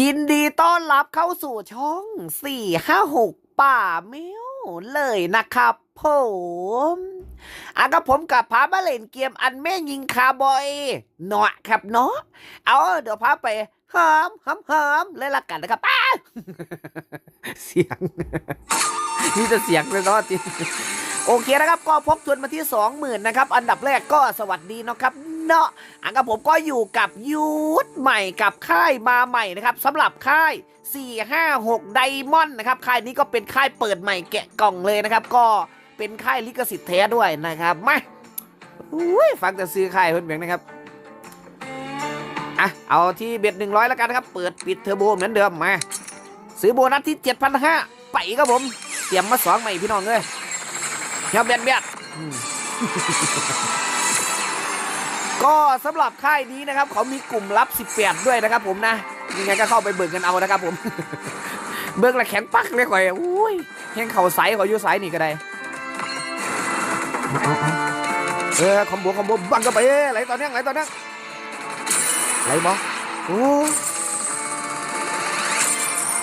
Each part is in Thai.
ยินดีต้อนรับเข้าสู่ช่องสี่ห้าหกป่าเมียวเลยนะครับผมอะกับผมกับพามาเล่นเกมอันแม่ยิงคาร์บอยเนาะครับเนาะเอาเดี๋ยวพาไปหอมหอมหอมเลยละกันนะครับป้าเสียง นี่จะเสียงเลยเนาะจริงโอเคนะครับก็พกทุนมาที่ 20,000นะครับอันดับแรกก็สวัสดีนะครับเนาะอันกับผมก็อยู่กับยูทใหม่กับค่ายมาใหม่นะครับสำหรับค่าย 456ไดมอนด์นะครับค่ายนี้ก็เป็นค่ายเปิดใหม่แกะกล่องเลยนะครับ ก็เป็นค่ายลิขสิทธิ์แท้ด้วยนะครับมาอุ้ยฟังแต่ซื้อค่ายเพื่อนเบียงนะครับอะเอาที่เบ็ดหนึ่งร้อยแล้วกันนะครับ เปิดปิดเทอร์โบเหมือนเดิมมาซื้อโบนัสที่ 7,500ไปครับผม เตรียมมาสองใหม่พี่น้องเลยเฮียเบียดเบียดก็สำหรับค่ายนี้นะครับ เขามีกลุ่มลับ 18 ด้วยนะครับ ผมนะยังไงก็เข้าไปเบิกกันเอานะครับ ผม เบิกละแข็งปักเลยข่อยอุ้ยแข็งเข่าใสข่อยอยู่ใสนี่ก็ได้เออคอมโบคอมโบบังก็ไปเอ้ยไหลตอนนี้ไหลตอนนี้ไหลบอโอ้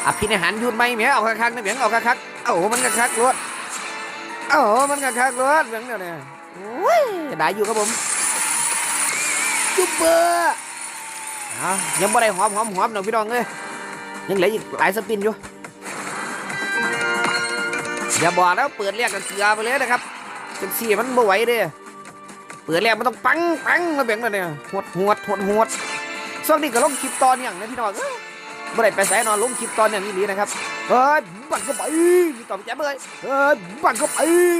อภินิหารยุดไหมเมียเอาคักๆนะเมียเอาคักๆ เอามันคักรวดเอามันคักรวดเหมียงเดี๋ยวนี้โอ้ยได้อยู่ครับผมจุ๊บเบอร์เอายังไม่ได้หอมหอมหอมหน่อยพี่น้องเอ้ยยังเหลืออีกหลายสปินอยู่อย่าบอกนะเปิดแรกกันเกลือไปเลยนะครับจังสี่มันบ่ไหวเด้เปิดแรกมันต้องปังปังมาแบ่งมาเนี่ยหดหดหดหดช่วงนี้ก็ลงคลิปตอนอย่างนะพี่น้องเอ้ยบ่ได้ไปใส่นอนลงคลิปตอนอย่างนี้นะครับ เฮ้ยบังก็ไปมีต่อไปแจ๊บเลยเฮ้ยบังก็ไป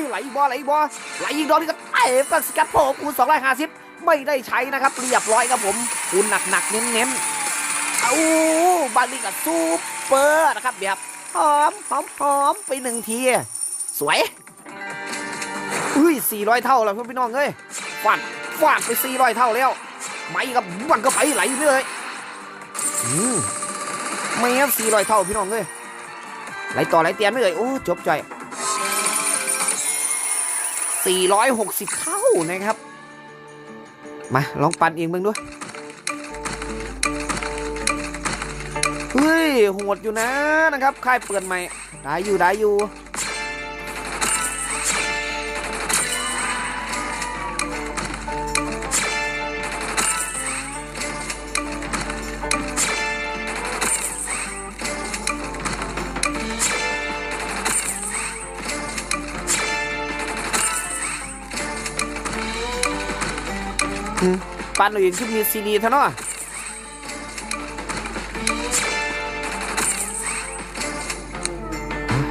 ไหลบ่ไหลบ่ไหลอีกดอกนี่ก็เตะก็สกัดโผล่คูณสองร้อยห้าสิบไม่ได้ใช้นะครับเรียบร้อยครับผมคูณหนักๆเน้นๆเอาบางทีกับซูเปอร์นะครับแบบหอมหอมหอมไปหนึ่งที สวยอุ้ยสี่ร้อยเท่าแล้วพี่น้องเอ้ยฟาดฟาดไปสี่ร้อยเท่าแล้วไม่กับมันก็ไปไหลเลยอืมไม่ครับสี่ร้อยเท่าพี่น้องเอ้ย ไหลต่อไหลเตียนไม่เลยโอ้จบจ่อย460 เท่านะครับ มาลองปั่นเองเบิ่งด้วยเฮ้ยโหดอยู่นะนะครับค่ายเปิดใหม่ได้อยู่ได้อยู่ ปันเอาเองคือมีซีดีเท่านั้น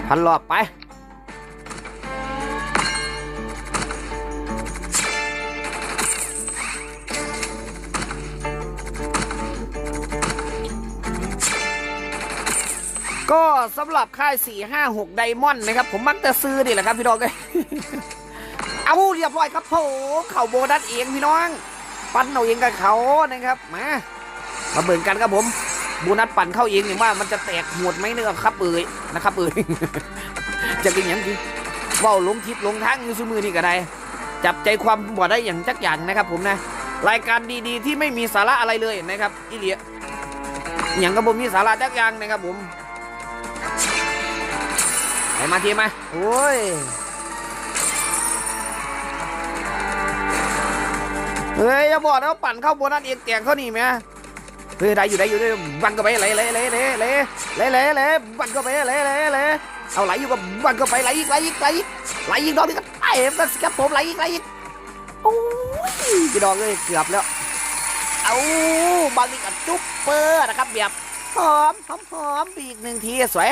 พันรอบไปก็สำหรับค่าย 456 ไดมอนด์นะครับ ผมมักจะซื้อนี่แหละครับพี่น้องเลยเอาเรียบร้อยครับโถเข่าโบนัสเองพี่น้อง ปั้นเอาเองกับเขานะครับมามาเบิ่งกันครับผมโบนัสปั่นเข้าเองเนี่ยว่ามันจะแตกหมดไหมเนี่ยครับเอ่ยนะครับเอ่ยจะกินอย่างดีว่าวลงทิศลงทางอยู่ซุมือนี่ก็ได้จับใจความบ่ได้อย่างจักอย่างนะครับ ผมนะ รายการดีๆ ที่ไม่มีสาระอะไรเลยนะครับอีเลียอย่างกับผมมีสาระจักอย่างนะครับผมไปมาทีมาโอ้ย เฮ้ยอย่าบอกนะว่าปั่นเข้าโบนัสเองแตกเขานี่ไหมเฮ้ยได้อยู่ได้อยู่ได้บังก็ไปไหลไหลไหลไหลไหลไหลไหลไหลบังก็ไปไหลไหลไหลเอาไหลอยู่กับบังก็ไปไหลอีกไหลอีกไหลอีกไหลอีกดอกนี้ก็ไอ้กันสิครับผมไหลอีกไหลอีกโอ้ยพี่ดอกเลยเกือบแล้วเอาบางทีกับจุ๊บเปอร์นะครับแบบหอมหอมหอมอีกหนึ่งทีสวย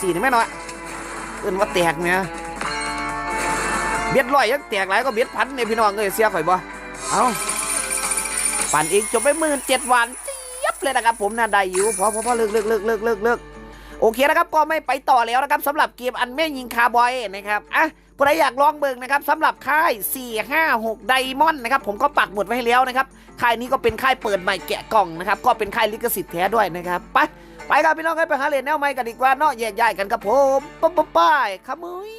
สี่นี่แม่น้อยเอื่นว่าแตกเนี่ยเบ็ดลอยยังแตกหลายก็เบ็ดพันเนี่ยพี่น้องเลยเสียข่อยบ่ เอาปั่นเองจบไปหมื่นเจ็ดวันเจี๊ยบเลยนะครับ ผมนะได้อยู่พอพอพอเลิกเลิกเลิกเลิกเลิกเลิกโอเคนะครับก็ไม่ไปต่อแล้วนะครับสำหรับเกมอันแม่ยิงคาร์บอยนะครับอะผู้ใดอยากลองเบิ่งนะครับสำหรับค่าย 456ไดมอนด์นะครับผมก็ปักหมุดไว้ให้แล้วนะครับค่ายนี้ก็เป็นค่ายเปิดใหม่แกะกล่องนะครับก็เป็นค่ายลิขสิทธิ์แท้ด้วยนะครับไปไปครับพี่น้องให้ไปหาเล่นแนวใหม่กันดีกว่าเนาะแยกย้ายกันครับผมป๊บป๊บป้ายขโมย